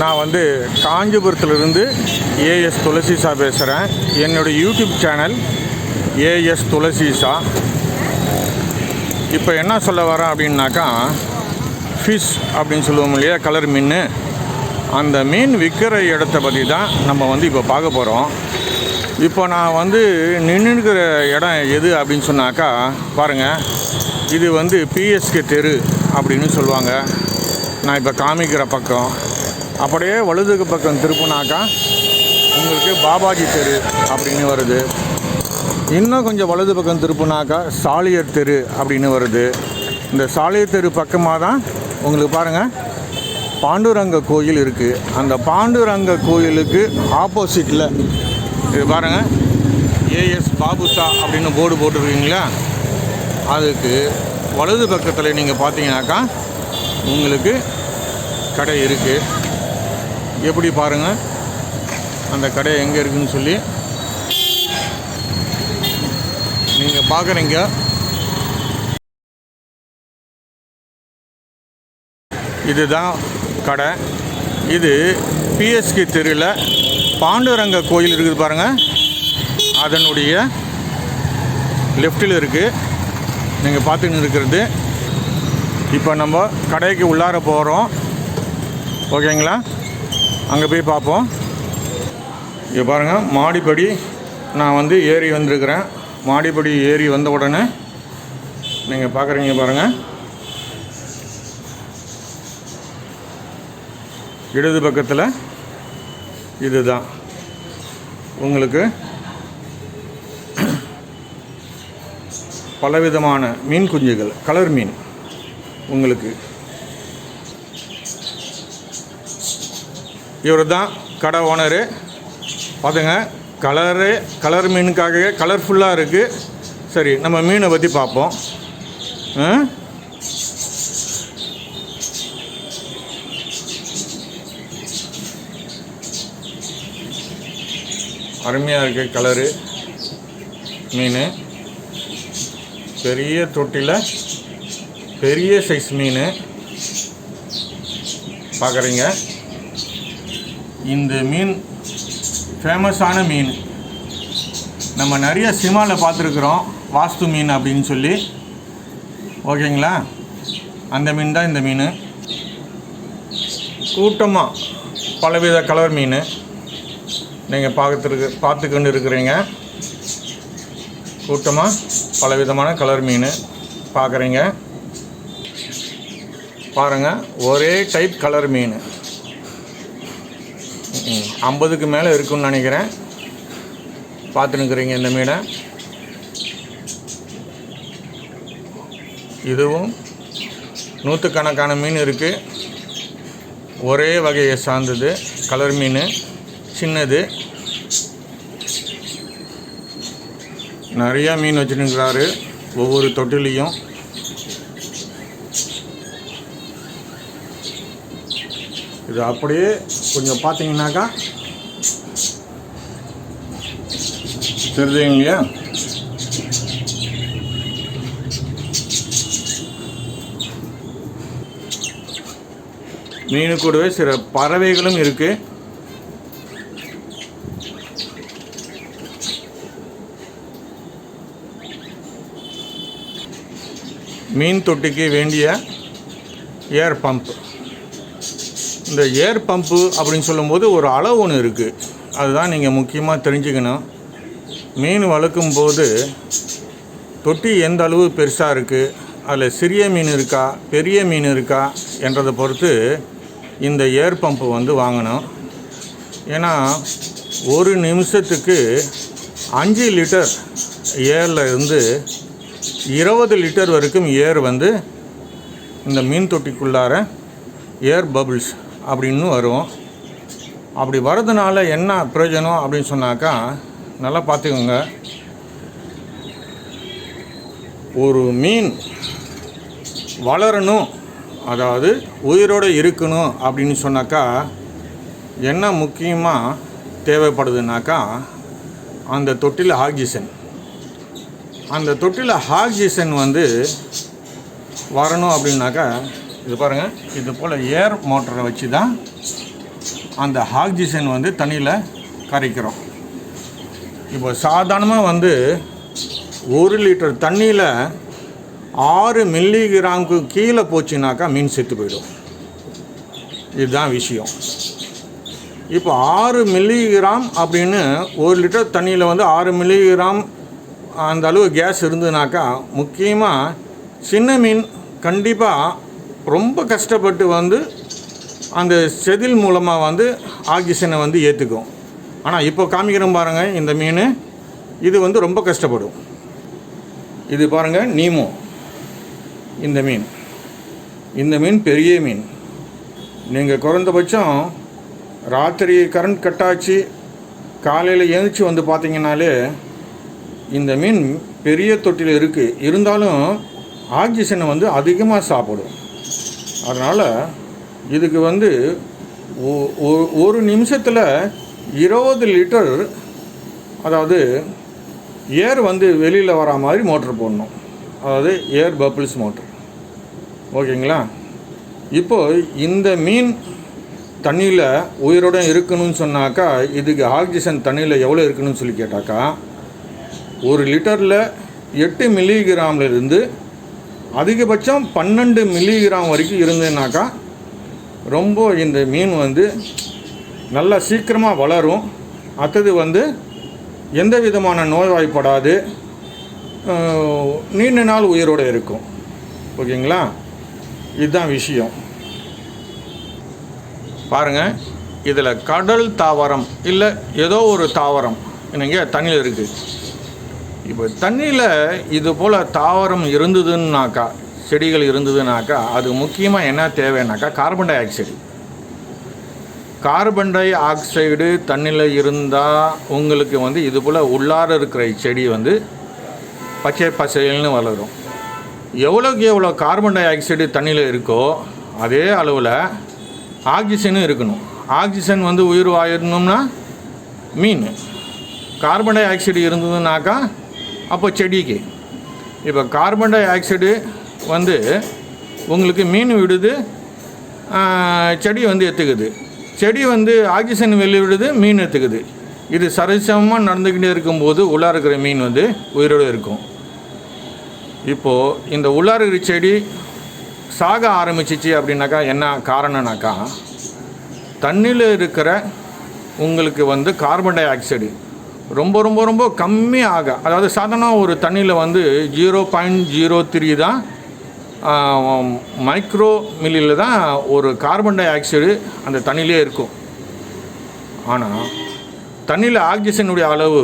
நான் வந்து காஞ்சிபுரத்துலேருந்து ஏஎஸ் துளசிசா பேசுகிறேன் என்னோடய யூடியூப் சேனல் ஏஎஸ் துளசிசா. இப்போ என்ன சொல்ல வரேன் அப்படின்னாக்கா ஃபிஷ் அப்படின்னு சொல்லுவோம் இல்லையா கலர் மீன். அந்த மீன் விற்கிற இடத்த பற்றி தான் நம்ம வந்து இப்போ பார்க்க போகிறோம் இப்போ நான் வந்து நின்றுக்கிற இடம் எது அப்படின்னு சொன்னாக்கா பாருங்கள் இது வந்து பிஎஸ்கே தெரு அப்படின்னு சொல்லுவாங்க. நான் இப்போ காமிக்கிற பக்கம். அப்படியே வலதுக்கு பக்கம் திருப்புனாக்கா உங்களுக்கு பாபாஜி தெரு அப்படின்னு வருது. இன்னும் கொஞ்சம் வலது பக்கம் திருப்புனாக்கா சாலியர் தெரு அப்படின்னு வருது. இந்த சாலியர் தெரு பக்கமாக தான் உங்களுக்கு பாருங்கள் பாண்டுரங்க கோயில் இருக்குது அந்த பாண்டுரங்க கோயிலுக்கு ஆப்போசிட்டில் இது பாருங்கள் ஏஎஸ் பாபுசா அப்படின்னு போர்டு போட்டிருக்கீங்களா? அதுக்கு வலது பக்கத்தில் நீங்கள் பார்த்தீங்கன்னாக்கா உங்களுக்கு கடை இருக்குது எப்படி பாருங்கள் அந்த கடை எங்கே இருக்குதுன்னு சொல்லி. நீங்கள் பார்க்குறீங்க இதுதான் கடை. இது பிஎஸ்கே தெருவில் பாண்டுரங்க கோயில் இருக்குது பாருங்கள் அதனுடைய லெஃப்டில் இருக்குது நீங்கள் பார்த்துன்னு இருக்கிறது. இப்போ நம்ம கடைக்கு உள்ளார போகிறோம் ஓகேங்களா? அங்கே போய் பார்ப்போம். இங்கே பாருங்கள் மாடிப்படி நான் வந்து ஏறி வந்திருக்கிறேன். மாடிப்படி ஏறி வந்த உடனே நீங்கள் பார்க்குறீங்க பாருங்கள் இடது பக்கத்தில் இதுதான். உங்களுக்கு பலவிதமான மீன் குஞ்சுகள் கலர் மீன் உங்களுக்கு இவர் தான் கடை ஓனரு. பார்த்துங்க கலரு கலர் மீனுக்காக கலர்ஃபுல்லாக இருக்குது சரி நம்ம மீனை பற்றி பார்ப்போம் அருமையாக இருக்குது கலரு மீன். பெரிய தொட்டியில் பெரிய சைஸ் மீன். பார்க்குறீங்க இந்த மீன் ஃபேமஸான மீன். நம்ம நிறைய சினிமாவில் பார்த்துருக்குறோம். வாஸ்து மீன் அப்படின்னு சொல்லி. ஓகேங்களா? அந்த மீன் தான் இந்த மீன். கூட்டமாக பலவித கலர் மீன். நீங்கள் பார்த்துருக்கு பார்த்துக்கொண்டு இருக்கிறீங்க. கூட்டமாக பலவிதமான கலர் மீன் பார்க்குறீங்க. பாருங்கள் ஒரே டைப் கலர் மீன். ஐம்பதுக்கு மேலே இருக்குன்னு நினைக்கிறேன். பார்த்துனுக்குறீங்க இந்த மீனை. இதுவும் நூற்றுக்கணக்கான மீன் இருக்குது ஒரே வகையை சார்ந்தது கலர் மீன் சின்னது. நிறையா மீன் வச்சுருக்கிறாரு. ஒவ்வொரு தொட்டிலையும் இது அப்படியே கொஞ்சம் பார்த்தீங்கன்னாக்கா தெரிஞ்சுங்க இல்லையா? மீனு கூடவே சில பறவைகளும் இருக்குது மீன் தொட்டிக்கு வேண்டிய ஏர் பம்ப் இந்த ஏர் பம்பு அப்படின்னு சொல்லும்போது ஒரு அளவு ஒன்று இருக்குது அதுதான் நீங்கள் முக்கியமாக தெரிஞ்சுக்கணும். மீன் வளர்க்கும் போது தொட்டி எந்த அளவு பெருசாக இருக்குது அதில் சிறிய மீன் இருக்கா? பெரிய மீன் இருக்கா? என்றதை பொறுத்து இந்த ஏர் பம்பு வந்து வாங்கணும். ஏன்னா ஒரு நிமிஷத்துக்கு அஞ்சு லிட்டர் ஏரில் இருந்து இருபது லிட்டர் வரைக்கும் ஏர் வந்து இந்த மீன் தொட்டிக்குள்ளார ஏர் பபுள்ஸ் அப்படின்னு வரும். அப்படி வர்றதுனால என்ன பிரயோஜனம் அப்படின்னு சொன்னாக்கா நல்லா பார்த்துக்கோங்க. ஒரு மீன் வளரணும் அதாவது உயிரோடு இருக்கணும் அப்படின்னு சொன்னாக்கா என்ன முக்கியமாக தேவைப்படுதுனாக்கா அந்த தொட்டில் ஆக்சிஜன். அந்த தொட்டில் ஆக்சிஜன் வந்து வரணும் அப்படின்னாக்கா இது பாருங்கள் இது போல் ஏர் மோட்டரை வச்சு தான் அந்த ஆக்சிஜன் வந்து தண்ணியில் கரைக்கிறோம். இப்போ சாதாரணமாக வந்து ஒரு லிட்டர் தண்ணியில் ஆறு மில்லிகிராமுக்கு கீழே போச்சுனாக்கா மீன் செத்து போயிடும். இதுதான் விஷயம். இப்போ ஆறு மில்லி கிராம் அப்படின்னு ஒரு லிட்டர் தண்ணியில் வந்து ஆறு மில்லிகிராம் அந்த அளவு கேஸ் இருந்ததுனாக்கா முக்கியமாக சின்ன மீன் கண்டிப்பாக ரொம்ப கஷ்டப்பட்டு வந்து அந்த செதில் மூலமாக வந்து ஆக்சிஜனை வந்து ஏற்றுக்கும் ஆனால் இப்போ காமிக்கிறோம் பாருங்கள் இந்த மீன் இது வந்து ரொம்ப கஷ்டப்படும். இது பாருங்கள் நீமோ. இந்த மீன். இந்த மீன் பெரிய மீன். நீங்கள் குறைந்தபட்சம் ராத்திரி கரண்ட் கட் ஆச்சு காலையில் எழுந்திரிச்சு வந்து பார்த்தீங்கன்னாலே இந்த மீன் பெரிய தொட்டியில் இருக்குது இருந்தாலும் ஆக்சிஜனை வந்து அதிகமாக சாப்பிடும். அதனால் இதுக்கு வந்து ஒ- ஒ- ஒரு நிமிஷத்தில் இருபது லிட்டர் அதாவது ஏர் வந்து வெளியில் வர மாதிரி மோட்ரு போடணும். அதாவது ஏர் பப்பிள்ஸ் மோட்ரு ஓகேங்களா? இப்போது இந்த மீன் தண்ணியில் உயிரோட இருக்கணும்னு சொன்னாக்கா இதுக்கு ஆக்சிஜன் தண்ணியில் எவ்வளோ இருக்கணும்னு சொல்லி கேட்டாக்கா ஒரு லிட்டரில் எட்டு மில்லிகிராம்ல இருந்து அதிகபட்சம் பன்னெண்டு மில்லிகிராம் வரைக்கும் இருந்ததுனாக்கா ரொம்ப இந்த மீன் வந்து நல்லா சீக்கிரமாக வளரும். அடுத்தது வந்து எந்த விதமான நோய்வாய்ப்படாது. நீண்ட நாள் உயிரோடு இருக்கும். ஓகேங்களா? இதுதான் விஷயம். பாருங்க இதில் கடல் தாவரம் இல்லை ஏதோ ஒரு தாவரம். என்னங்க தண்ணியில் இருக்குது இப்போ தண்ணியில் இது போல் தாவரம் இருந்ததுன்னாக்கா செடிகள் இருந்ததுனாக்கா அது முக்கியமாக என்ன தேவைன்னாக்கா carbon dioxide carbon dioxide தண்ணியில் இருந்தால் உங்களுக்கு வந்து இது போல் உள்ளார இருக்கிற செடி வந்து பச்சை பசைல்னு வளரும். எவ்வளோக்கு எவ்வளோ கார்பன் டை ஆக்சைடு தண்ணியில் இருக்கோ அதே அளவில் ஆக்சிஜனும் இருக்கணும். ஆக்சிஜன் வந்து உயிர் வாயிடணும்னா மீன். கார்பன் டை ஆக்சைடு இருந்ததுனாக்கா அப்போ செடிக்கு. இப்போ கார்பன் டை ஆக்சைடு வந்து உங்களுக்கு மீன் விடுது செடி வந்து எத்துக்குது. செடி வந்து ஆக்சிஜன் வெளியே விடுது மீன் எடுத்துக்குது இது சரிசமமாக நடந்துக்கிட்டே இருக்கும்போது உள்ளார இருக்கிற மீன் வந்து உயிரோடு இருக்கும். இப்போது இந்த உள்ளார இருக்கிற செடி சாக ஆரம்பிச்சிச்சு அப்படின்னாக்கா என்ன காரணம்னாக்கா தண்ணியில் இருக்கிற உங்களுக்கு வந்து கார்பன் டை ஆக்சைடு ரொம்ப ரொம்ப ரொம்ப கம்மி ஆக. அதாவது சாதாரண ஒரு தண்ணியில் வந்து ஜீரோ பாயிண்ட் ஜீரோ த்ரீ தான் மைக்ரோ மில்லியில் தான் ஒரு கார்பன் டை ஆக்சைடு அந்த தண்ணியிலே இருக்கும். ஆனால் தண்ணியில் ஆக்சிஜனுடைய அளவு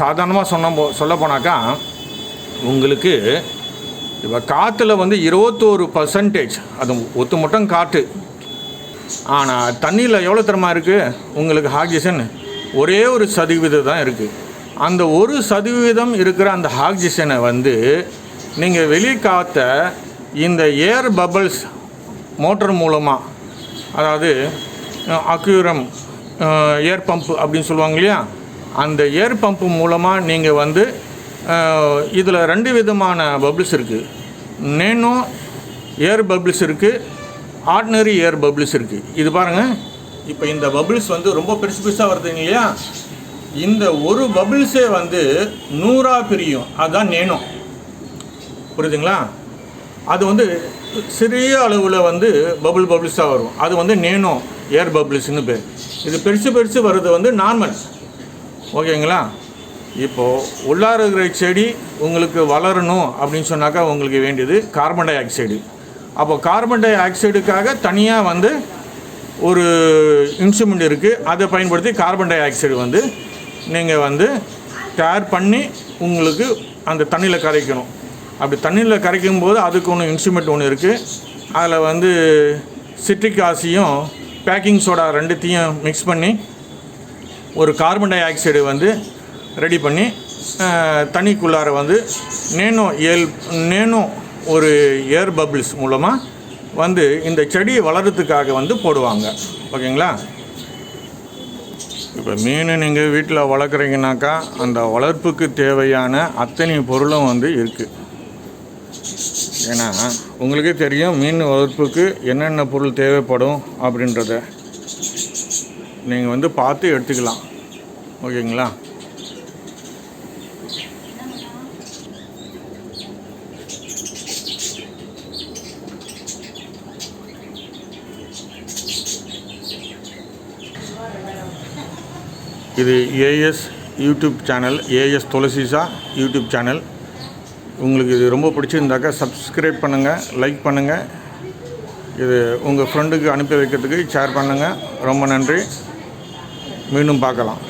சாதாரணமாக சொன்ன சொல்ல போனாக்கா உங்களுக்கு இப்போ காற்றுல வந்து இருபத்தோரு பர்சன்டேஜ் அது ஒத்து மட்டும் காற்று ஆனால் தண்ணியில் எவ்வளோ தரமாக இருக்குது உங்களுக்கு ஆக்சிஜன் ஒரே ஒரு சதவீதம் தான் இருக்குது அந்த ஒரு சதவீதம் இருக்கிற அந்த ஆக்சிஜனை வந்து நீங்கள் வெளிக்காத்த இந்த ஏர் பபிள்ஸ் மோட்டர் மூலமாக அதாவது அக்யூரம் ஏர் பம்ப் அப்படின்னு சொல்லுவாங்க இல்லையா? அந்த ஏர் பம்ப் மூலமாக நீங்கள் வந்து இதில் ரெண்டு விதமான பபிள்ஸ் இருக்குது நேனோ ஏர் பபிள்ஸ் இருக்குது ஆர்டினரி ஏர் பபிள்ஸ் இருக்குது இது பாருங்கள் இப்போ இந்த பபிள்ஸ் வந்து ரொம்ப பெருசு பெருசாக வருதுங்க இல்லையா? இந்த ஒரு பபிள்ஸே வந்து நூறா பிரியும். அதுதான் நேனோ புரியுதுங்களா? அது வந்து சிறிய அளவில் வந்து பபுள் பபிள்ஸாக வரும். அது வந்து நேனோ ஏர் பபிள்ஸ்னு பேர். இது பெருசு பெருசு வர்றது வந்து நார்மல் ஓகேங்களா? இப்போது உள்ளார இருக்கிற செடி உங்களுக்கு வளரணும் அப்படின்னு சொன்னாக்கா உங்களுக்கு வேண்டியது கார்பன் டை ஆக்சைடு அப்போ கார்பன் டை ஆக்சைடுக்காக தனியாக வந்து ஒரு இன்ஸ்ட்ருமெண்ட் இருக்குது அதை பயன்படுத்தி கார்பன் டை ஆக்சைடு வந்து நீங்கள் வந்து தயார் பண்ணி உங்களுக்கு அந்த தண்ணியில் கரைக்கணும். அப்படி தண்ணியில் கரைக்கும் போது அதுக்கு ஒன்று இன்ஸ்ட்ருமெண்ட் ஒன்று இருக்குது அதில் வந்து சிட்ரிக் ஆசியும் பேக்கிங் சோடா ரெண்டுத்தையும் மிக்ஸ் பண்ணி ஒரு கார்பன் டை ஆக்சைடு வந்து ரெடி பண்ணி தண்ணிக்குள்ளார வந்து நேனோ ஏல் நேனோ ஒரு ஏர் பபிள்ஸ் மூலமாக வந்து இந்த செடி வளர்கிறதுக்காக வந்து போடுவாங்க. ஓகேங்களா? இப்போ மீன் நீங்கள் வீட்டில் வளர்க்குறீங்கனாக்கா அந்த வளர்ப்புக்கு தேவையான அத்தனை பொருளும் வந்து இருக்குது ஏன்னா உங்களுக்கே தெரியும் மீன் வளர்ப்புக்கு என்னென்ன பொருள் தேவைப்படும் அப்படின்றத. நீங்கள் வந்து பார்த்து எடுத்துக்கலாம். ஓகேங்களா? இது ஏஎஸ் யூடியூப் சேனல் ஏஎஸ் துளசிசா யூடியூப் சேனல் உங்களுக்கு இது ரொம்ப பிடிச்சிருந்தாக்கா சப்ஸ்கிரைப் பண்ணுங்கள் லைக் பண்ணுங்கள் இது உங்கள் ஃப்ரெண்டுக்கு அனுப்பி வைக்கிறதுக்கு ஷேர் பண்ணுங்கள் ரொம்ப நன்றி. மீண்டும் பார்க்கலாம்.